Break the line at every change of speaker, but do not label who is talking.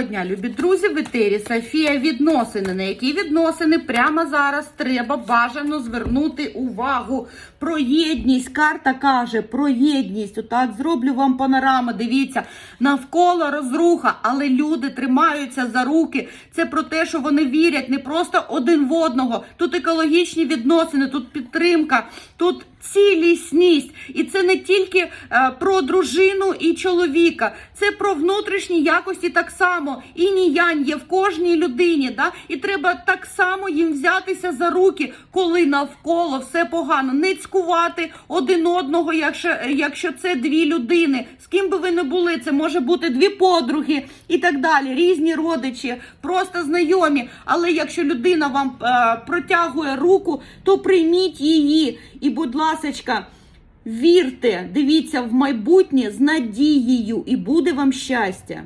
Доброго дня, любі друзі, в етері Софія відносини. На які відносини прямо зараз треба бажано звернути увагу. Про єдність. Карта каже про єдність. Отак зроблю вам панораму. Дивіться, навколо розруха, але люди тримаються за руки. Це про те, що вони вірять не просто один в одного. Тут екологічні відносини, тут підтримка, тут цілісність. І це не тільки е, про дружину і чоловіка, це про внутрішні якості так само. І ніянь є в кожній людині. Да? І треба так само їм взятися за руки, коли навколо все погано. Не цькувати один одного, якщо, якщо це дві людини. З ким би ви не були, це може бути дві подруги і так далі, різні родичі, просто знайомі. Але якщо людина вам е, протягує руку, то прийміть її. І, будь ласочка, вірте, дивіться в майбутнє з надією, і буде вам щастя.